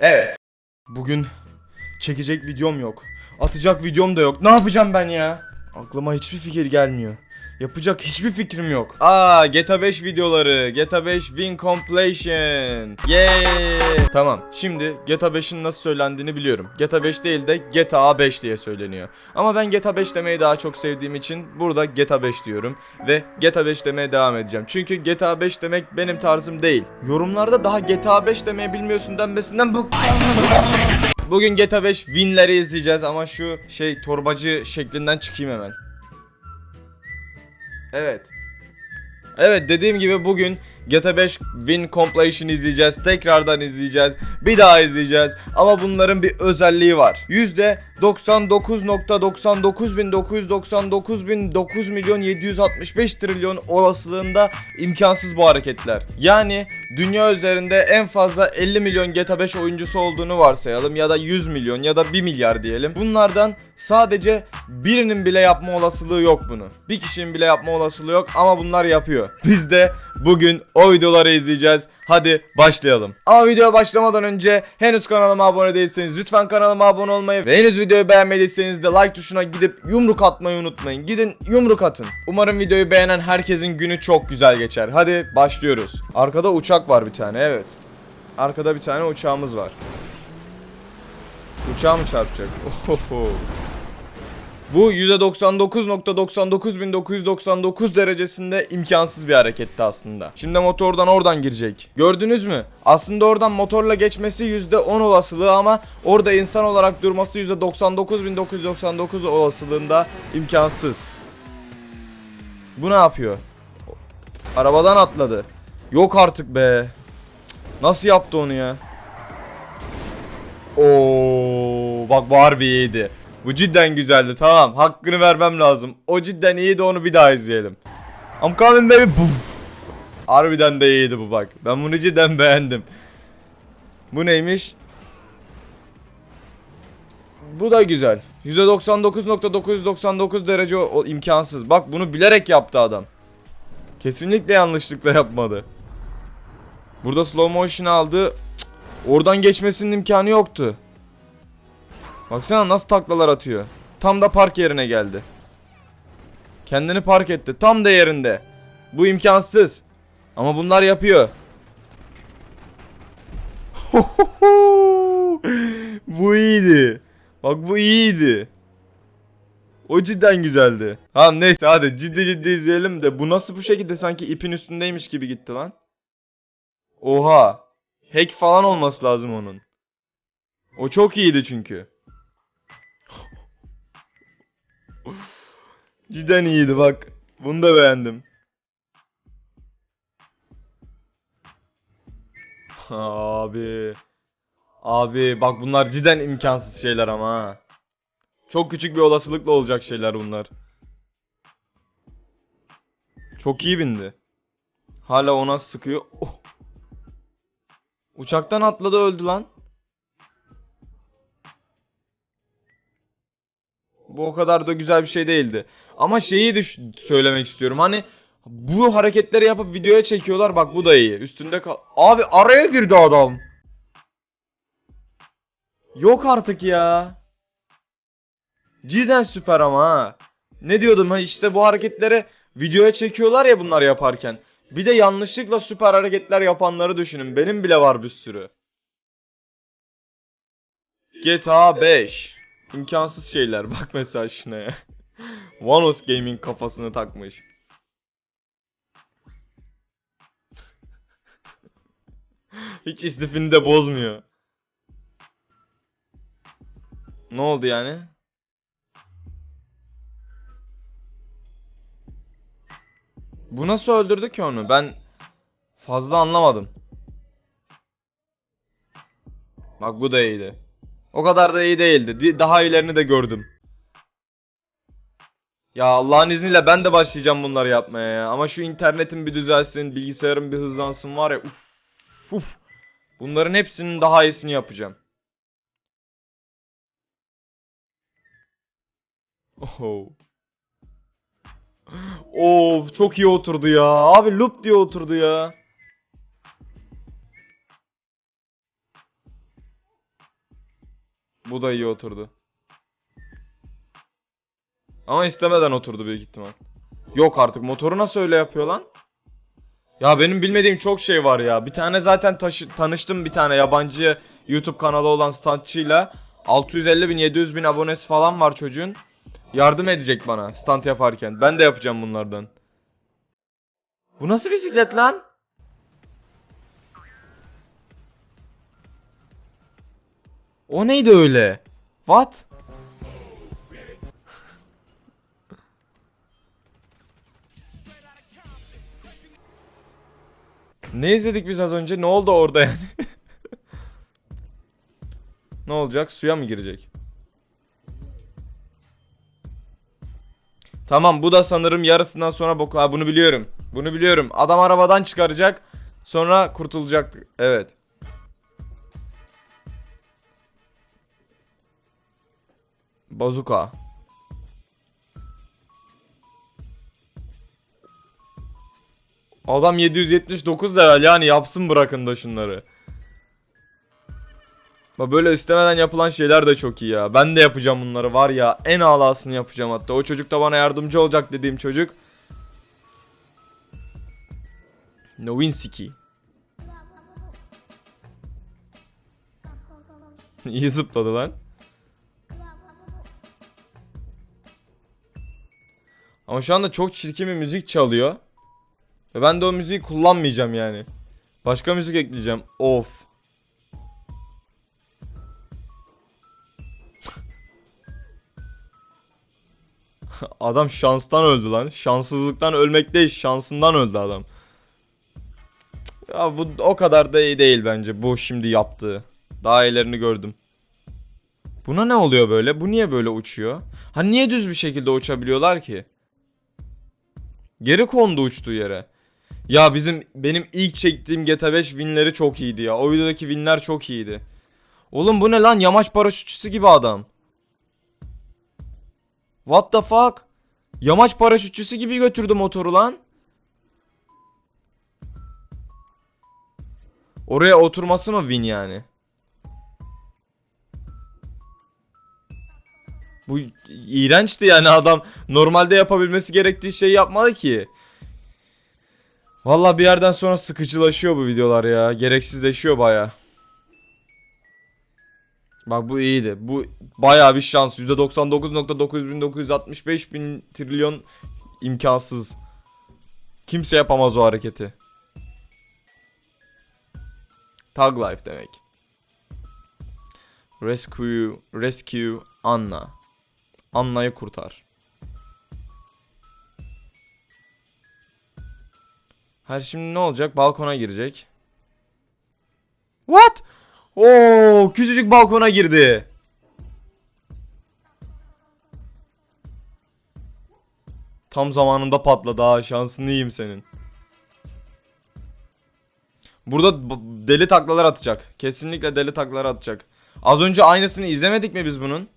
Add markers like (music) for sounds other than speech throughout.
Evet. Bugün çekecek videom yok. Atacak videom da yok. Ne yapacağım ben ya? Aklıma hiçbir fikir gelmiyor. Yapacak hiçbir fikrim yok. Aa GTA 5 videoları. GTA 5 win completion. Yay. Tamam. Şimdi GTA 5'in nasıl söylendiğini biliyorum. GTA 5 değil de GTA 5 diye söyleniyor. Ama ben GTA 5 demeyi daha çok sevdiğim için burada GTA 5 diyorum ve GTA 5 demeye devam edeceğim. Çünkü GTA 5 demek benim tarzım değil. Yorumlarda daha GTA 5 demeyi bilmiyorsun denmesinden bıktım. Bugün GTA 5 winleri izleyeceğiz ama şu şey torbacı şeklinden çıkayım hemen. Evet. Evet dediğim gibi bugün GTA 5 Win Completion izleyeceğiz. Tekrardan izleyeceğiz. Bir daha izleyeceğiz. Ama bunların bir özelliği var. %99.99.999.9 milyon 765 trilyon olasılığında imkansız bu hareketler. Yani dünya üzerinde en fazla 50 milyon GTA 5 oyuncusu olduğunu varsayalım ya da 100 milyon ya da 1 milyar diyelim. Bunlardan sadece birinin bile yapma olasılığı yok bunu. Bir kişinin bile yapma olasılığı yok ama bunlar yapıyor. Biz de bugün o videoları izleyeceğiz. Hadi başlayalım. Ama videoya başlamadan önce henüz kanalıma abone değilseniz lütfen kanalıma abone olmayı ve henüz videoyu beğenmediyseniz de like tuşuna gidip yumruk atmayı unutmayın. Gidin yumruk atın. Umarım videoyu beğenen herkesin günü çok güzel geçer. Hadi başlıyoruz. Arkada uçak var bir tane evet. Arkada bir tane uçağımız var. Uçağı mı çarpacak? (laughs) Ohoho. Bu %99.99999 derecesinde imkansız bir hareketti aslında. Şimdi motordan oradan girecek. Gördünüz mü? Aslında oradan motorla geçmesi %10 olasılığı ama orada insan olarak durması %99.999 olasılığında imkansız. Bu ne yapıyor? Arabadan atladı. Yok artık be. Nasıl yaptı onu ya? Oo, bak bu harbi iyiydi. Bu cidden güzeldi. Tamam, hakkını vermem lazım. O cidden iyiydi. Onu bir daha izleyelim. I'm coming baby. Puf. Harbiden de iyiydi bu bak. Ben bunu cidden beğendim. Bu neymiş? Bu da güzel. %99.999 derece o, o imkansız. Bak bunu bilerek yaptı adam. Kesinlikle yanlışlıkla yapmadı. Burada slow motion aldı. Cık, Oradan geçmesinin imkanı yoktu. Baksana nasıl taklalar atıyor. Tam da park yerine geldi. Kendini park etti. Tam da yerinde. Bu imkansız. Ama bunlar yapıyor. (laughs) bu iyiydi. Bak bu iyiydi. O cidden güzeldi. Tamam neyse hadi ciddi ciddi izleyelim de bu nasıl bu şekilde sanki ipin üstündeymiş gibi gitti lan. Oha. Hack falan olması lazım onun. O çok iyiydi çünkü. (laughs) Cidden iyiydi bak. Bunu da beğendim. Abi. Abi bak bunlar cidden imkansız şeyler ama. Çok küçük bir olasılıkla olacak şeyler bunlar. Çok iyi bindi. Hala ona sıkıyor. Oh. Uçaktan atladı öldü lan. Bu o kadar da güzel bir şey değildi. Ama şeyi düş söylemek istiyorum. Hani bu hareketleri yapıp videoya çekiyorlar. Bak bu da iyi. Üstünde kal. Abi araya girdi adam. Yok artık ya. Cidden süper ama ha. Ne diyordum ha işte bu hareketleri videoya çekiyorlar ya bunlar yaparken. Bir de yanlışlıkla süper hareketler yapanları düşünün. Benim bile var bir sürü. GTA 5. İmkansız şeyler. (laughs) Bak mesela şuna ya. Vanos Gaming kafasını takmış. Hiç istifini de bozmuyor. Ne oldu yani? Bu nasıl öldürdü ki onu? Ben fazla anlamadım. Bak bu da iyiydi. O kadar da iyi değildi. Di- Daha iyilerini de gördüm. Ya Allah'ın izniyle ben de başlayacağım bunları yapmaya ya. Ama şu internetin bir düzelsin, bilgisayarın bir hızlansın var ya. Uf. Uf. Bunların hepsinin daha iyisini yapacağım. Oho. Of çok iyi oturdu ya. Abi loop diye oturdu ya. Bu da iyi oturdu. Ama istemeden oturdu büyük ihtimal. Yok artık motoru nasıl öyle yapıyor lan? Ya benim bilmediğim çok şey var ya. Bir tane zaten tanıştım bir tane yabancı YouTube kanalı olan standçıyla. 650 bin 700 bin abonesi falan var çocuğun. Yardım edecek bana stand yaparken. Ben de yapacağım bunlardan. Bu nasıl bisiklet lan? O neydi öyle? What? ne izledik biz az önce? Ne oldu orada yani? (laughs) ne olacak? Suya mı girecek? Tamam bu da sanırım yarısından sonra boku. Ha bunu biliyorum. Bunu biliyorum. Adam arabadan çıkaracak. Sonra kurtulacak. Evet. Bazuka. Adam 779 level yani yapsın bırakın da şunları. Böyle istemeden yapılan şeyler de çok iyi ya. Ben de yapacağım bunları var ya. En alasını yapacağım hatta. O çocuk da bana yardımcı olacak dediğim çocuk. Nowinski. (laughs) İyi zıpladı lan. Ama şu anda çok çirkin bir müzik çalıyor. Ve ben de o müziği kullanmayacağım yani. Başka müzik ekleyeceğim. Of. (laughs) adam şanstan öldü lan. Şanssızlıktan ölmek değil, şansından öldü adam. Ya bu o kadar da iyi değil bence bu şimdi yaptığı. Daha iyilerini gördüm. Buna ne oluyor böyle? Bu niye böyle uçuyor? Ha niye düz bir şekilde uçabiliyorlar ki? Geri kondu uçtuğu yere. Ya bizim benim ilk çektiğim GTA 5 winleri çok iyiydi ya. O videodaki winler çok iyiydi. Oğlum bu ne lan? Yamaç paraşütçüsü gibi adam. What the fuck? Yamaç paraşütçüsü gibi götürdü motoru lan. Oraya oturması mı win yani? Bu iğrençti yani adam normalde yapabilmesi gerektiği şeyi yapmadı ki. Vallahi bir yerden sonra sıkıcılaşıyor bu videolar ya. Gereksizleşiyor baya. Bak bu iyiydi. Bu baya bir şans. %99.9965 bin trilyon imkansız. Kimse yapamaz o hareketi. Tag life demek. Rescue, rescue Anna. Anna'yı kurtar. Her şimdi ne olacak? Balkona girecek. What? Oo, küçücük balkona girdi. Tam zamanında patladı ha. Şansın iyiyim senin. Burada deli taklalar atacak. Kesinlikle deli taklalar atacak. Az önce aynısını izlemedik mi biz bunun?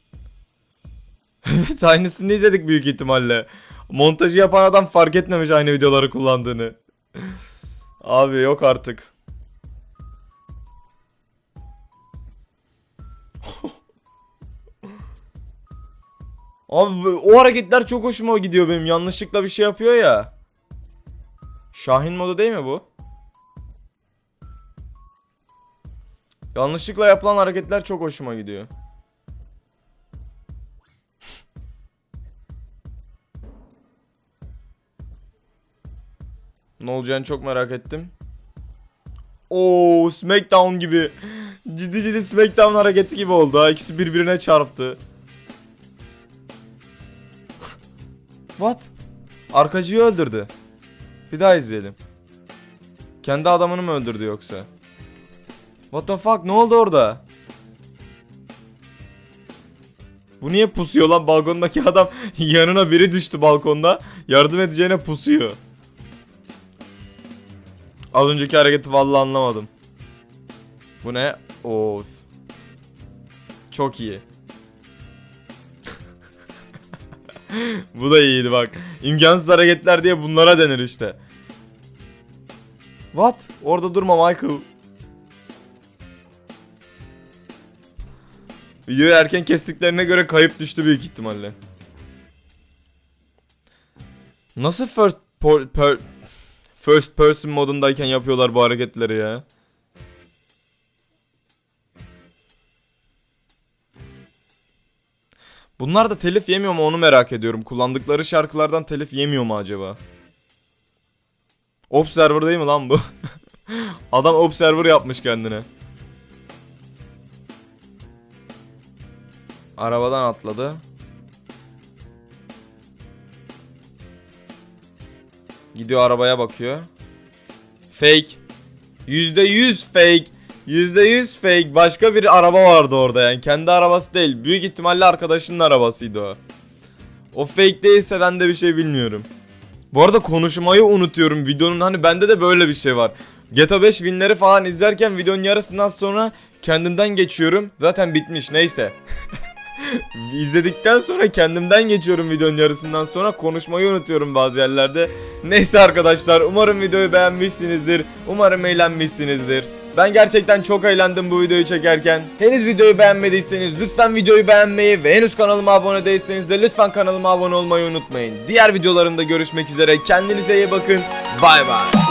Evet aynısını izledik büyük ihtimalle. Montajı yapan adam fark etmemiş aynı videoları kullandığını. Abi yok artık. (laughs) Abi o hareketler çok hoşuma gidiyor benim. Yanlışlıkla bir şey yapıyor ya. Şahin modu değil mi bu? Yanlışlıkla yapılan hareketler çok hoşuma gidiyor. Ne olacağını çok merak ettim. Oo, Smackdown gibi. Ciddi ciddi Smackdown hareketi gibi oldu. Ha. İkisi birbirine çarptı. What? Arkacıyı öldürdü. Bir daha izleyelim. Kendi adamını mı öldürdü yoksa? What the fuck? Ne oldu orada? Bu niye pusuyor lan balkondaki adam (laughs) yanına biri düştü balkonda yardım edeceğine pusuyor. Az önceki hareketi vallahi anlamadım. Bu ne? Of. Çok iyi. (laughs) Bu da iyiydi bak. İmkansız hareketler diye bunlara denir işte. What? Orada durma Michael. Videoyu erken kestiklerine göre kayıp düştü büyük ihtimalle. Nasıl first por- per- first person modundayken yapıyorlar bu hareketleri ya? Bunlar da telif yemiyor mu onu merak ediyorum. Kullandıkları şarkılardan telif yemiyor mu acaba? Observer değil mi lan bu? (laughs) Adam Observer yapmış kendine. Arabadan atladı. Gidiyor arabaya bakıyor. Fake. %100 fake. %100 fake. Başka bir araba vardı orada yani. Kendi arabası değil. Büyük ihtimalle arkadaşının arabasıydı o. O fake değilse ben de bir şey bilmiyorum. Bu arada konuşmayı unutuyorum. Videonun hani bende de böyle bir şey var. GTA 5 winleri falan izlerken videonun yarısından sonra kendimden geçiyorum. Zaten bitmiş neyse. (laughs) İzledikten sonra kendimden geçiyorum videonun yarısından sonra konuşmayı unutuyorum bazı yerlerde. Neyse arkadaşlar umarım videoyu beğenmişsinizdir. Umarım eğlenmişsinizdir. Ben gerçekten çok eğlendim bu videoyu çekerken. Henüz videoyu beğenmediyseniz lütfen videoyu beğenmeyi ve henüz kanalıma abone değilseniz de lütfen kanalıma abone olmayı unutmayın. Diğer videolarımda görüşmek üzere. Kendinize iyi bakın. Bay bay.